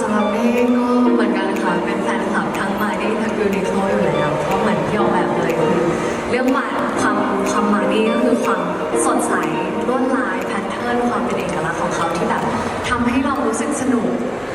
สำหรับเองก็เหมือนกันค่ะเป็นแฟนคลับทั้งมาดี้ทั้งยูนิโคอยู่แล้วเพราะเหมือนที่ออกแบบเลยคือเรื่องมาความความมาดี้ก็คือความสดใสลวดลายแพทเทิร์นความเป็นเอกลักษณ์ของเขาที่แบบทำให้เรารู้สึกสนุก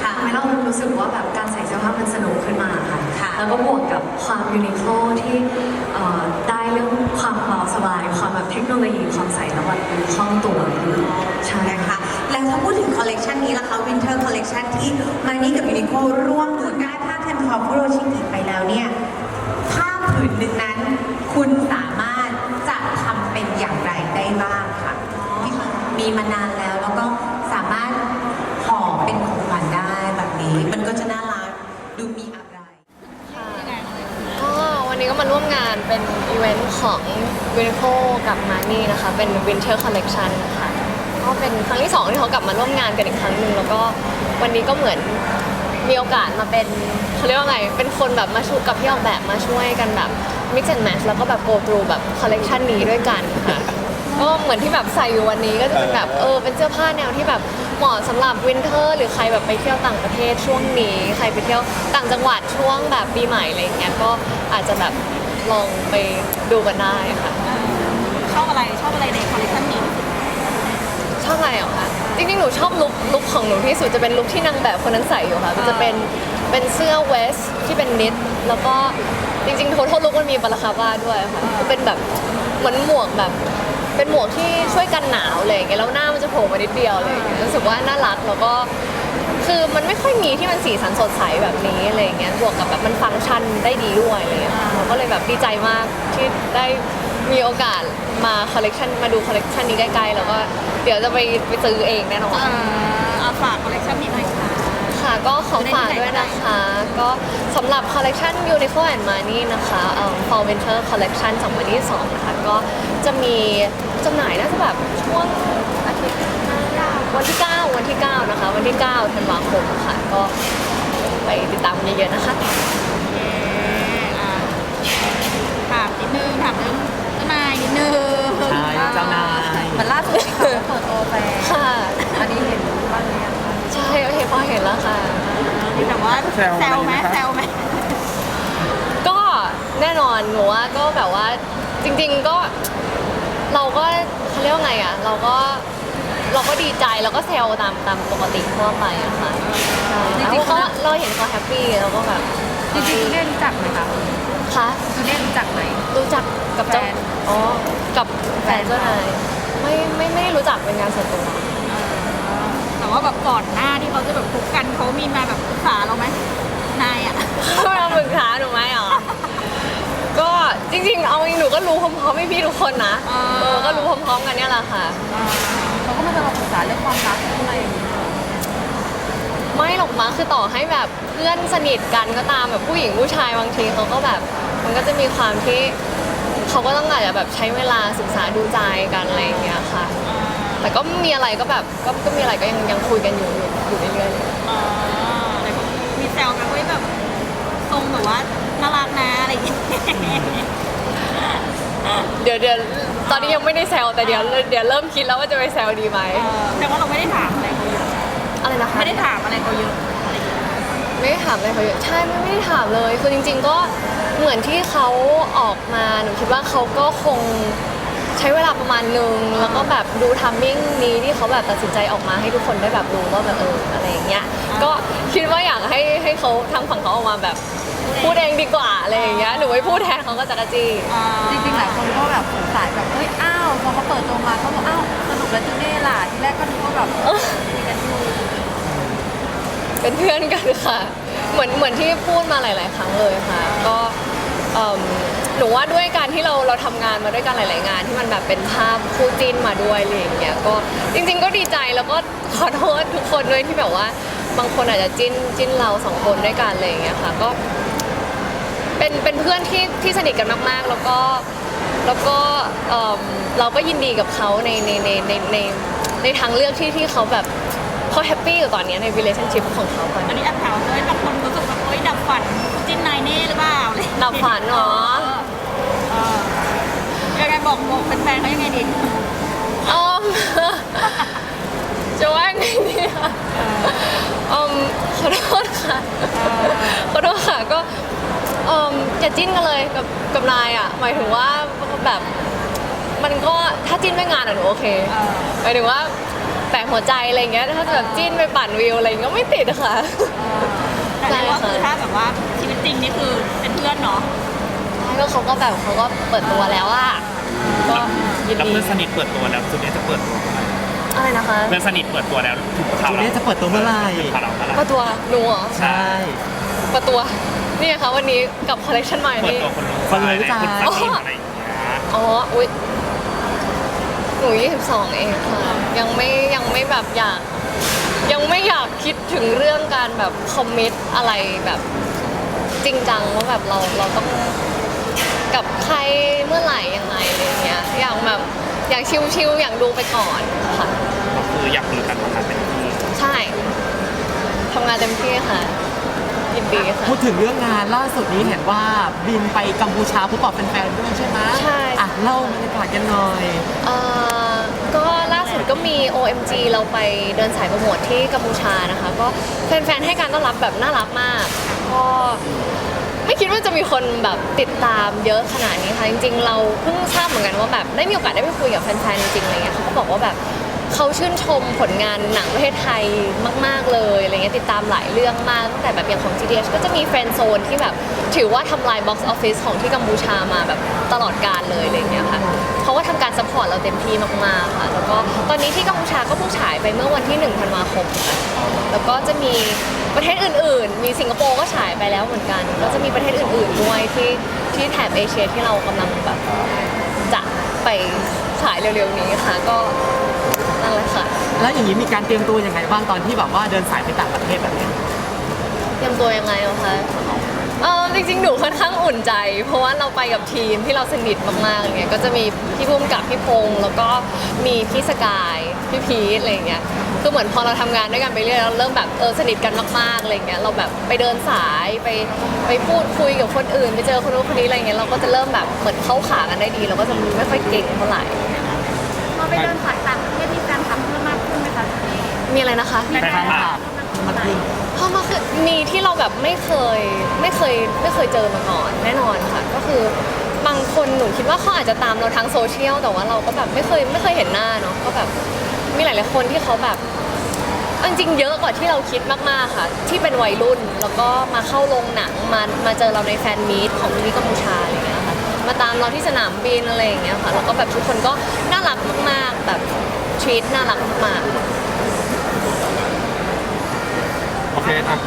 ค่ะทำให้เรารู้สึกว่าแบบการใส่เสื้อผ้ามันสนุกขึ้นมาค่ะ แล้วก็บวกกับความยูนิโคที่เอ่อได้เรื่องความเบาสบาย ความแบบเทคโนโลยีความใส่แล้วแบบดูคล่องตัวคือใช่นะค่ะคะ แล้วถ้าพูดถึงคอลเลกชันนี้ล่ะคะ Winter Collection ที่มานี่กับยูนิโคร่วมทุนได้ผ้าคันทอคุโรชิกิไปแล้วเนี่ยผ้าผืนหนึ่งนั้น คุณสามารถจะทำเป็นอย่างไรได้บ้างค่ะที่มีมานานแล้วแล้วก็สามารถห่อเป็นของขวัญได้แบบนี้ มันก็จะน่ารักดูมีอะไร ก็วันนี้ก็มาร่วมงาน เป็นอีเวนต์ของ u n i q l o กับมานี่นะคะ เป็น Winter Collection นะคะก็เป็นครั้งที่สองที่เขากลับมาร่วมงานกันอีกครั้งหนึ่งแล้วก็วันนี้ก็เหมือนมีโอกาสมาเป็นเขาเรียกว่าไง เป็นคนแบบมาช่วยกับพี่ออกแบบมาช่วยกันแบบ mix and match แล้วก็แบบ go through แบบ collection นี้ด้วยกันค่ะ ก็เหมือนที่แบบใส่อยู่วันนี้ก็จะเป็นแบบเออเป็นเสื้อผ้าแนวที่แบบเหมาะสำหรับวินเทอร์หรือใครแบบไปเที่ยวต่างประเทศช่วงนี้ ใครไปเที่ยวต่างจังหวัดช่วงแบบปีใหม่อะไรอย่างเงี้ยก็อาจจะแบบ ลองไปดูกันได้ค่ะ ชอบอะไรชอบอะไรในคอลเลคชันนี้ที่สุดชอบอะไรเหรอคะจริงๆ หนูชอบลุคลุคของหนูที่สุดจะเป็นลุคที่นางแบบคนนั้นใส่อยู่ค่ะ มันจะเป็นเป็นเสื้อเวสที่เป็นนิด แล้วก็จริงๆ โททลุคมันมีบาลาคาว่าด้วยค่ะก็เป็นแบบเหมือนหมวกแบบ เป็นหมวกที่ช่วยกันหนาวอะไรอย่างเงี้ยแล้วหน้ามันจะโผล่มานิดเดียวอะไรอย่างเลยรู้สึกว่าน่ารักแล้วก็ คือมันไม่ค่อยมีที่มันสีสันสดใสแบบนี้อะไรอย่างเงี้ยบวกกับแบบมันฟังก์ชันได้ดีด้วยอะไรอย่างเงี้ยเรา ก็เลยแบบดีใจมากที่ได้มีโอกาสมาคอลเลกชันมาดูคอลเลกชันนี้ใกล้ๆแล้วก็เดี๋ยวจะไปไปซื้อเองแน่นอน เอ่อเอาฝากคอลเลคชันนี้หน่อยค่ะ ค่ะก็ขอฝากด้วยนะคะ ก็สำหรับคอลเลกชัน Uniqlo and Money นะคะเอ่อ Fall Winter Collection 2022นะคะก็จะมีจำหน่ายน่าจะแบบช่วงอาทิตย์หน้าวันที่ 9 วันที่ 9 นะคะ วันที่ 9 ธันวาคมค่ะ ก็ไปติดตามกันเยอะๆนะคะเย้อะถามนิดนึงถามเรื่องเจ้านายนิดนึงใช่เจ้านาย เหมือนล่าสุดมีข่าวว่าเปิดตัวแฟนค่ะ อันนี้เห็นบ้างไหมยังคะใช่เห็นพอเห็นแล้วค่ะ มีแบบว่าแซวแซวไหมอะไรไหมคะ แซวไหมก็แน่นอนหนูว่าก็แบบว่าจริงๆก็เราก็เขาเรียกว่าไงอะ เราก็เราก็ดีใจแล้วก็แซวตามตามปกติทั่วไปอะค่ะใช่แล้วก็เราเห็นเขาแฮปปี้เราก็แบบจริงๆจูเน่รู้จักไหมคะค่ะจูเน่รู้จักไหมรู้จักกับเจ้าแฟน อ๋อ กับแฟนเจ้านายไม่ไม่ไม่รู้จักเป็นงานส่วนตัว แต่ว่าแบบก่อนหน้าที่เขาจะแบบคุกกันเขามีมาแบบปรึกษาเราไหมนายอะ เขามาปรึกษาหนูไหมอ๋อ ก็จริงๆ เอาจริงหนูก็รู้พร้อมๆพี่ๆทุกคนนะอ่า เออก็รู้พร้อมๆกันเนี่ยแหละค่ะ เขาก็มาจะมาปรึกษาเรื่องความรักอะไรอย่างเงี้ยไม่หรอกมั้งคือต่อให้แบบเพื่อนสนิทกันก็ตามแบบผู้หญิงผู้ชายบางทีเขาก็แบบ มันก็จะมีความที่ เขาก็ต้องอาจจะแบบใช้เวลาศึกษาดูใจกันอะไรอย่างเงี้ยค่ะ แต่ก็มีอะไรก็แบบก็ก็มีอะไรก็ยังยังคุยกันอยู่อยู่อยู่เรื่อยอ่าแต่ก็มีแซวกันว่าแบบทรงแบบว่าน่ารักนะอะไรอย่างเงี้ยๆเดี๋ยวเดี๋ยวตอนนี้ยังไม่ได้แซวแต่เดี๋ยวเดี๋ยวเริ่มคิดแล้วว่าจะไปแซวดีไหมเออแต่ว่าเราไม่ได้ถามอะไรเขาเยอะอะไรนะคะไม่ได้ถามอะไรเขาเยอะอะ ไรอย่างเงี้ยไม่ได้ถามอะไรเขาเยอะใช่ไม่ไม่ได้ถามเลยคือจริง ๆ ก็เหมือนที่เขาออกมาหนูคิดว่าเขาก็คงใช้เวลาประมาณนึงแล้วก็แบบดูทัมมิ่งนี้ที่เขาแบบตัดสินใจออกมาให้ทุกคนได้แบบรู้ว่าแบบเอออะไรอย่างเงี้ยก็คิดว่าอยากให้ให้เขาทางฝั่งเขาออกมาแบบพูดเองดีกว่าอะไรอย่างเงี้ยหนูไม่พูดแทนเขาก็จะกระจี้จริงๆหลายคนก็แบบสงสัยแบบเฮ้ยอ้าวพอเขาเปิดตัวมาเขาบอกอ้าวสรุปแล้วจูเน่ล่ะทีแรกก็นึกว่าแบบมีกันอยู่ เป็นเพื่อนกันค่ะ เหมือนเหมือนที่พูดมาหลาย ๆ ครั้งเลยค่ะ ก็เอิ่มหนูว่าด้วยการที่เราเราทำงานมาด้วยกันหลาย ๆ งาน ที่มันแบบเป็นภาพคู่จิ้นมาด้วยอะไรอย่างเงี้ยก็จริง ๆ ก็ดีใจแล้วก็ขอโทษทุกคนด้วยที่แบบว่า บางคนอาจจะจิ้นจิ้นเราสองคนด้วยกันอะไรอย่างเงี้ยค่ะก็ เป็นเป็นเพื่อนที่ที่สนิทกันมาก ๆ แล้วก็แล้วก็เอิ่มเราก็ยินดีกับเขาในในในในในในทางเลือกที่ที่เขาแบบ เขาแฮปปี้อยู่ตอนเนี้ยใน relationship ของเขาตอนอันนี้นี้แอบถามว่าเฮ้ยบางคนรู้สึกแบบเฮ้ยดับฝันจิ้นนายเน่หรือเปล่าอะไรอย่างเงี้ยดับฝันเหรอเออยังไงบอกบอกเป็นแฟนเขายังไงดีออม จะว่าไงดีอะอืมคอโทษค่ะ ขอโทษค่ะก็เอ่มอย่าจิ้นกันเลยกับกับนายอะหมายถึงว่าแบบ มันก็ถ้าจิ้นไม่งานอะหนูโอเคหมายถึงว่า แปะหัวใจอะไรอย่างเงี้ยถ้าจะแบบจิ้นไปปั่นวิวอะไรอย่างเงี้ยก็ไม่ติดอะค่ะ แต่เรียกว่าคือถ้าแบบว่าชีวิตจริงนี่คือเป็นเพื่อนเนาะใช่ก็เขาก็แบบเขาก็เปิดตัวแล้วอะก็ยินแล้วดีเพื่อนสนิทเปิดตัวแล้วจุดนี้จะเปิดตัวอะไรนะคะเพื่อนสนิทเปิดตัวแล้วถึงข่าวจูเน่จะเปิดตัวเมื่อไหร่ถึงข่าวเราเมื่อไหร่เปิดตัวหนูเหรอใช่เปิดตัวนี่นะคะวันนี้กับคอลเลคชันใหม่เปิดนี่ ตัวคนรู้คนรู้ใจ คุณสนิทอะไรอย่างเงี้ยอ๋อ อุ้ยหนู22 เองค่ะ ยังไม่ยังไม่แบบอยาก ยังไม่อยากคิดถึงเรื่องการแบบคอมมิตอะไรแบบจริงจังว่าแบบเราเราต้องกับใครเมื่อไหร่ยังไงอะไรอย่างเงี้ยอยากแบบอยากชิลๆอยากดูไปก่อนค่ะก็คืออยากรู้กันทำงานเป็นที่ใช่ทำงานเต็มที่ค่ะยินดีค่ะพูดถึงเรื่องงานล่าสุดนี้เห็นว่าบินไปกัมพูชาพบปะแฟนๆด้วยใช่ไหมใช่อะเล่าบรรยากาศกันหน่อยเอ่อก็ล่า สุดก็มี OMG เราไปเดินสายโปรโมทที่กัมพูชานะคะ ก็แฟนๆให้การต้อนรับแบบน่ารักมากก็ไม่คิดว่าจะมีคนแบบติดตามเยอะขนาดนี้ค่ะจริง ๆ เราเพิ่งทราบเหมือนกันว่าแบบได้มีโอกาสได้ไปคุยกับแฟนๆจริงๆอะไรเงี้ยเขาก็บอกว่าแบบ เขาชื่นชมผลงานหนังประเทศไทยมาก ๆ เลยอะไรเงี้ยติดตามหลายเรื่องมากตั้งแต่แบบอย่างของ GDH ก็จะมีแฟนโซนที่แบบถือว่าทำลายบ็อกซ์ออฟฟิศของที่กัมพูชามาแบบตลอดการเลยอะไรเงี้ยค่ะเขาก็ทำการซัพพอร์ตเราเต็มที่มาก ๆ ค่ะ แล้วก็ตอนนี้ที่กัมพูชาก็เพิ่งฉายไปเมื่อวันที่1ธันวาคมค่ะแล้วก็จะมีประเทศอื่น ๆ มีสิงคโปร์ก็ฉายไปแล้วเหมือนกัน ก็จะมีประเทศอื่น ๆ ด้วยที่ที่แถบเอเชียที่เรากำลังแบบจะไปฉายเร็ว ๆ นี้ค่ะก็ แล้วอย่างนี้มีการเตรียมตัวยังไงบ้างตอนที่แบบว่าเดินสายไปต่างประเทศแบบนี้เตรียมตัวยังไงอะคะเออจริงๆ หนูค่อนข้างอุ่นใจ เพราะว่าเราไปกับทีมที่เราสนิทมากๆอย่างเงี้ยก็จะมีพี่พุ่มกับพี่พงษ์แล้วก็มีพี่สกายพี่พีทอะไรอย่างเงี้ยคือเหมือนพอเราทำงานด้วยกันไปเรื่อยเราเริ่มแบบเออสนิทกันมากๆอะไรอย่างเงี้ยเราแบบไปเดินสายไปไปพูดคุยกับคนอื่น ไปเจอคนนู้นคนนี้อะไรอย่างเงี้ยเราก็จะเริ่มแบบเหมือนเข้าขากันได้ดี เราก็จะไม่ค่อยเก่งเท่าไหร่ มีอะไรนะคะแฟนคลับมันคือเพราะมาคือมีที่เราแบบไม่เคยไม่เคยไม่เคยเจอมาก่อนแน่นอนค่ะ ก็คือบางคนหนูคิดว่าเขาอาจจะตามเราทางโซเชียลแต่ว่าเราก็แบบไม่เคยไม่เคยเห็นหน้าเนาะก็แบบมีหลายๆคนที่เขาแบบเอาจริงๆเยอะกว่าที่เราคิดมากๆค่ะ ที่เป็นวัยรุ่นแล้วก็มาเข้าโรงหนังมามาเจอเราในแฟนมีตของที่กัมพูชาอะไรอย่างเงี้ยค่ะมาตามเราที่สนามบินอะไรอย่างเงี้ยค่ะแล้วก็แบบทุกคนก็น่ารักมากๆแบบทรีตน่ารักมากๆ โอเคอะ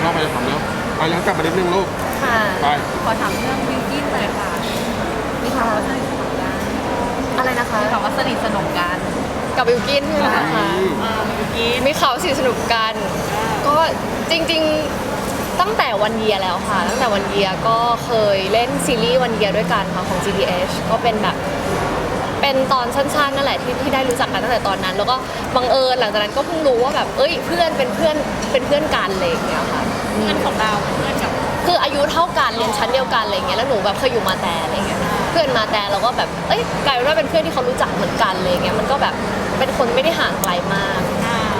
เราไปถามแล้วไปแล้วกลับมานิดนึงลูก ค่ะ ไป ขอถามเรื่องวิวกินเลยค่ะ มีข่าวว่าสนิทสนมกันอะไรนะคะมีข่าวว่าสนิทสนมกันกับบิวกินใช่ไหมคะเออวิวกิน มีข่าวสนิทสนุกกัน ก็จริงๆตั้งแต่วันเยียแล้วค่ะ ตั้งแต่วันเยียก็เคยเล่นซีรีส์วันเยียด้วยกันค่ะของ GDH ก็เป็นแบบ เป็นตอนสั้นๆนั่นแหละที่ที่ได้รู้จักกันตั้งแต่ตอนนั้น แล้วก็บังเอิญหลังจากนั้นก็เพิ่งรู้ว่าแบบเอ้ยเพื่อนเป็นเพื่อนเป็นเพื่อนกันอะไรอย่างเงี้ยค่ะเพื่อนของเราเพื่อนกับคืออายุเท่ากันเรียนชั้นเดียวกันอะไรเงี้ยแล้วหนูแบบเคยอยู่มาแต่อะไรเงี้ยเพื่อนมาแต่เราก็แบบเอ้ยกลายเป็นว่าเป็นเพื่อนที่เขารู้จักเหมือนกันอะไรเงี้ยมันก็แบบเป็นคนไม่ได้ห่างไกลมาก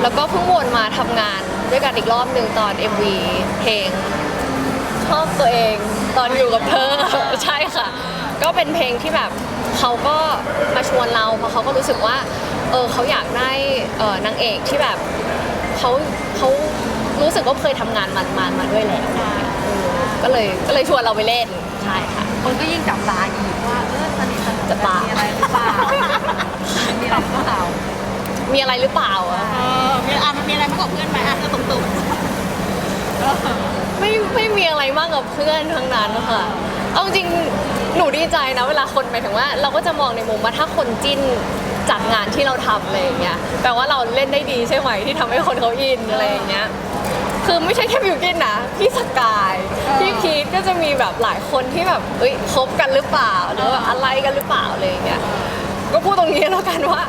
แล้วก็เพิ่งวนมาทำงานด้วยกันอีกรอบหนึ่งตอน MV เพลงชอบตัวเองตอนอยู่กับเธอใช่ค่ะ ก็เป็นเพลงที่แบบเขาก็มาชวนเราเพราะเขาก็รู้สึกว่าเออเขาอยากได้เออนางเอกที่แบบเขาเขารู้สึกว่าเคยทำงานมันมามาด้วยแล้วเออก็เลยก็เลยชวนเราไปเล่นใช่ค่ะ คนก็ยิ่งจับตาอีกว่า เออสนิทสนมจับกัตานมีอะไรหรือเปล่ามีอะไรหรือเปล่ามีอะไรหรือเปล่าอะ เออมีอะมันมีอะไรมากกว่าเพื่อนไหมอะก็ตรงๆไม่ไม่มีอะไรมากกับเพื่อนทั้งนั้นค่ะ เอาจริงหนูดีใจนะเวลาคนหมายถึงว่า เราก็จะมองในมุมว่าถ้าคนจิ้นจากงานที่เราทำอะไรอย่างเงี้ยแปลว่าเราเล่นได้ดีใช่ไหมที่ทำให้คนเขาอินอะไรอย่างเงี้ยคือไม่ใช่แค่บิวกินนะพี่สกายพี่พีทก็จะมีแบบหลายคนที่แบบเอ้ยคบกันหรือเปล่าหรือว่าอะไรกันหรือเปล่าอะไรอย่างเงี้ยก็พูดตรงนี้แล้วกันว่า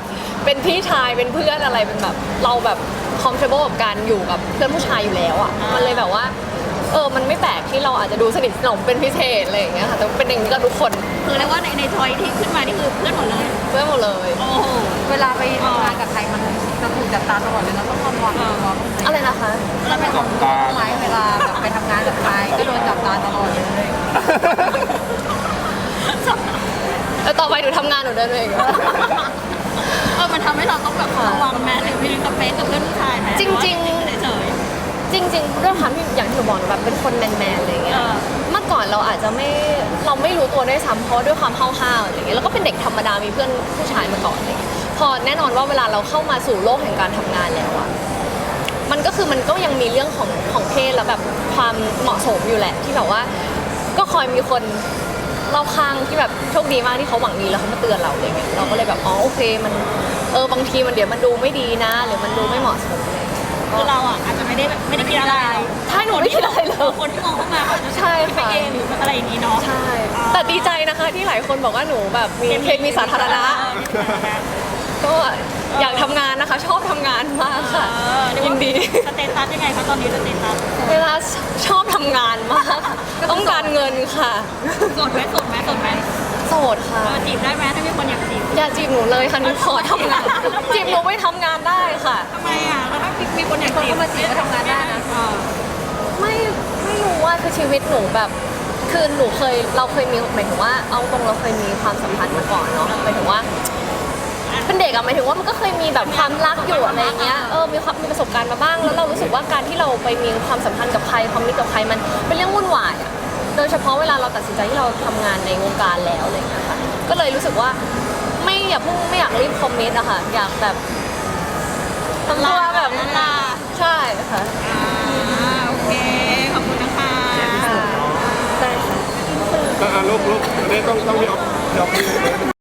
เป็นพี่ชายเป็นเพื่อนอะไรเป็นแบบเราแบบ comfortable กับการอยู่กับเพื่อนผู้ชายอยู่แล้วอะมันเลยแบบว่า เออมันไม่แปลกที่เราอาจจะดูสนิทสนมเป็นพิเศษอะไรอย่างเงี้ยค่ะแต่เป็นอย่างนี้กับทุกคนคือเรียกว่าในในทอยที่ขึ้นมานี่คือเพื่อนหมดเลย เพื่อนหมดเลย โอ้โห เวลาไปทำงานกับใครมันจะถูกจับตาตลอดเลยนะต้องพอวังตัวอะไรนะคะเราเป็นคนตัวไหมเวลาแบบไปทำงานกับใครก็โดนจับตาตลอดเลยเออต่อไปหนูทำงานหนูเดินเองเออมันทำให้เราต้องแบบระวังแม้หรือมีสเปซกับเพื่อนผู้ชายไหมจริงๆเฉย จริงๆด้วยความที่อย่างที่หนูบอกหนูแบบเป็นคนแมนๆอะไรเงี้ยเออเมื่อก่อนเราอาจจะไม่เราไม่รู้ตัวด้วยซ้ำเพราะด้วยความห้าวๆอะไรเงี้ยแล้วก็เป็นเด็กธรรมดามีเพื่อนผู้ชายมาก่อนอะไรเงี้ยพอแน่นอนว่าเวลาเราเข้ามาสู่โลกแห่งการทำงานแล้วอะมันก็คือมันก็ยังมีเรื่องของของเพศแล้วแบบความเหมาะสมอยู่แหละที่แบบว่า ก็คอยมีคนรอบข้างที่แบบโชคดีมากที่เขาหวังดีแล้วเขามาเตือนเราอะไรเงี้ยเราก็เลยแบบอ๋อโอเคมันเออบางทีมันเดี๋ยวมันดูไม่ดีนะ หรือมันดูไม่เหมาะสมอะไรเงี้ย คือเราอะอาจจะไม่ได้แบบไม่ได้คิดอะไรใช่หนูไม่คิดอะไรเลย คนที่มองเข้ามาเขาจะใช่ไปค่ะ เองหรืออะไรอย่างนี้เนาะใช่ แต่ดีใจนะคะที่หลายคนบอกว่าหนูแบบมีเคมีสาธารณะ ก็อยากทำงานนะคะ ชอบทำงานมากค่ะ ยินดี สเตตัสยังไงคะตอนนี้สเตตัสเวลาชอบทำงานมากค่ะต้องการเงินค่ะโสดไหมโสดไหมโสดไหมโสดค่ะเออจีบได้ไหมถ้ามีคนอยากจีบอย่า จีบหนูเลยค่ะหนูขอทำงานจีบหนูไม่ทำงานได้ค่ะ ทำไมอะแล้วถ้ามีคนอยากจีบคนเข้ามาจีบก็ทำงานได้นะ เออไม่ไม่รู้ว่าคือชีวิตหนูแบบคือหนูเคยเราเคยมีหมายถึงว่าเอาตรงเราเคยมีความสัมพันธ์มาก่อนเนาะหมายถึงว่า เป็นเด็กอะหมายถึงว่ามันก็เคยมีแบบความรักอยู่อะไรเงี้ยเออมีความมีประสบการณ์มาบ้าง แล้วเรารู้สึกว่าการที่เราไปมีความสัมพันธ์กับใครความมิตรกับใครมันเป็นเรื่องวุ่นวายอะโดยเฉพาะเวลาเราตัดสินใจที่เราทำงานในวงการแล้วอะไรเงี้ยค่ะก็เลยรู้สึกว่าไม่ อย่าเพิ่งไม่อยากรีบคอมเมนต์อะค่ะ อยากแบบทำตัวแบบลาใช่ค่ะอ่าโอเค ขอบคุณนะคะได้ค่ะอะลูกลูกอันนี้ต้องต้องพี่ออฟพี่ออฟ